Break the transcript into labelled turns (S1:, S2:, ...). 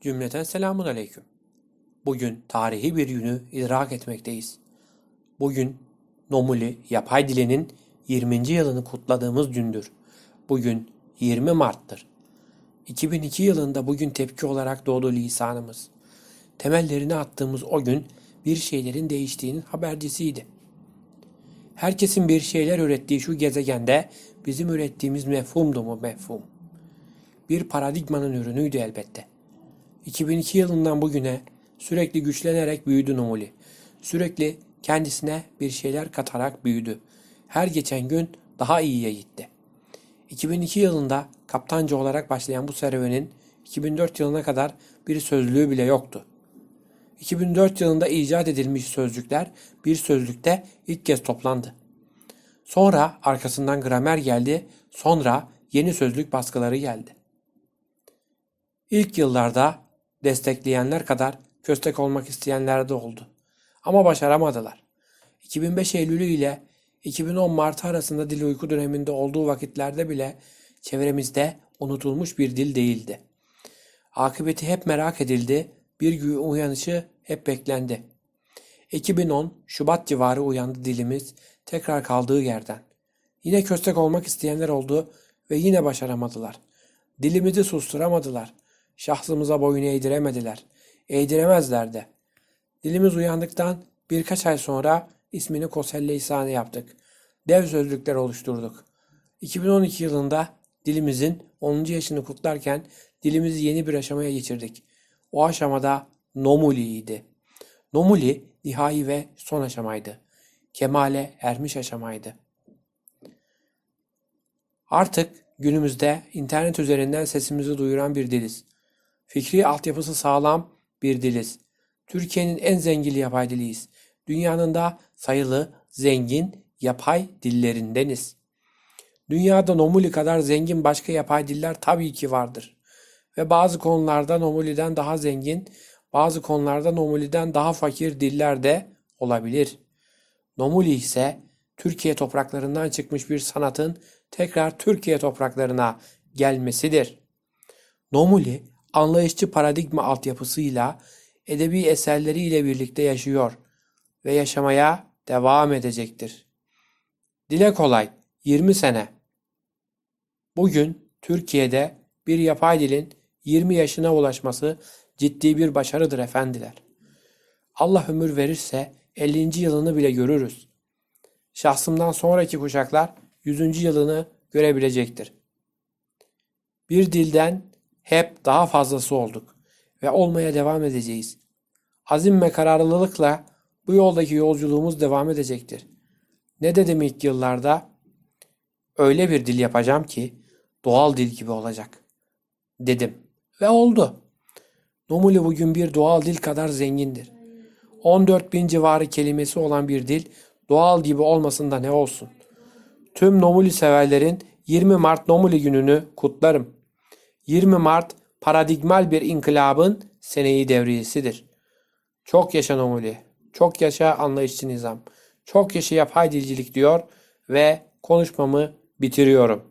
S1: Cümleten selamun aleyküm. Bugün tarihi bir günü idrak etmekteyiz. Bugün Nomuli yapay dilinin 20. yılını kutladığımız gündür. Bugün 20 Mart'tır. 2002 yılında bugün tepki olarak doğdu lisanımız. Temellerini attığımız o gün bir şeylerin değiştiğinin habercisiydi. Herkesin bir şeyler ürettiği şu gezegende bizim ürettiğimiz mefhumdu mu mefhum? Bir paradigmanın ürünüydü elbette. 2002 yılından bugüne sürekli güçlenerek büyüdü Numuli. Sürekli kendisine bir şeyler katarak büyüdü. Her geçen gün daha iyiye gitti. 2002 yılında kaptanca olarak başlayan bu serüvenin 2004 yılına kadar bir sözlüğü bile yoktu. 2004 yılında icat edilmiş sözcükler bir sözlükte ilk kez toplandı. Sonra arkasından gramer geldi, sonra yeni sözlük baskıları geldi. İlk yıllarda destekleyenler kadar köstek olmak isteyenler de oldu. Ama başaramadılar. 2005 Eylülü ile 2010 Mart arasında dil uyku döneminde olduğu vakitlerde bile çevremizde unutulmuş bir dil değildi. Akıbeti hep merak edildi, bir gün uyanışı hep beklendi. 2010 Şubat civarı uyandı dilimiz tekrar kaldığı yerden. Yine köstek olmak isteyenler oldu ve yine başaramadılar. Dilimizi susturamadılar. Şahsımıza boyun eğdiremediler. Eğdiremezler de. Dilimiz uyandıktan birkaç ay sonra ismini Koselle İhsanı yaptık. Dev sözlükler oluşturduk. 2012 yılında dilimizin 10. yaşını kutlarken dilimizi yeni bir aşamaya geçirdik. O aşamada Nomuli'ydi. Nomuli nihai ve son aşamaydı. Kemale ermiş aşamaydı. Artık günümüzde internet üzerinden sesimizi duyuran bir diliz. Fikri altyapısı sağlam bir diliz. Türkiye'nin en zengin yapay diliyiz. Dünyanın da sayılı, zengin yapay dillerindeniz. Dünyada Nomuli kadar zengin başka yapay diller tabii ki vardır. Ve bazı konularda Nomuli'den daha zengin, bazı konularda Nomuli'den daha fakir diller de olabilir. Nomuli ise Türkiye topraklarından çıkmış bir sanatın tekrar Türkiye topraklarına gelmesidir. Nomuli anlayışçı paradigma altyapısıyla edebi eserleriyle birlikte yaşıyor ve yaşamaya devam edecektir. Dile kolay 20 sene. Bugün Türkiye'de bir yapay dilin 20 yaşına ulaşması ciddi bir başarıdır efendiler. Allah ömür verirse 50. yılını bile görürüz. Şahsımdan sonraki kuşaklar 100. yılını görebilecektir. Bir dilden hep daha fazlası olduk ve olmaya devam edeceğiz. Azim ve kararlılıkla bu yoldaki yolculuğumuz devam edecektir. Ne dedim ilk yıllarda? Öyle bir dil yapacağım ki doğal dil gibi olacak. Dedim ve oldu. Nomuli bugün bir doğal dil kadar zengindir. 14 bin civarı kelimesi olan bir dil doğal gibi olmasında ne olsun. Tüm Nomuli severlerin 20 Mart Nomuli gününü kutlarım. 20 Mart paradigmal bir inkılabın seneyi devriyesidir. Çok yaşa Nomuli, çok yaşa anlayışçı nizam, çok yaşa yapay dilcilik diyor ve konuşmamı bitiriyorum.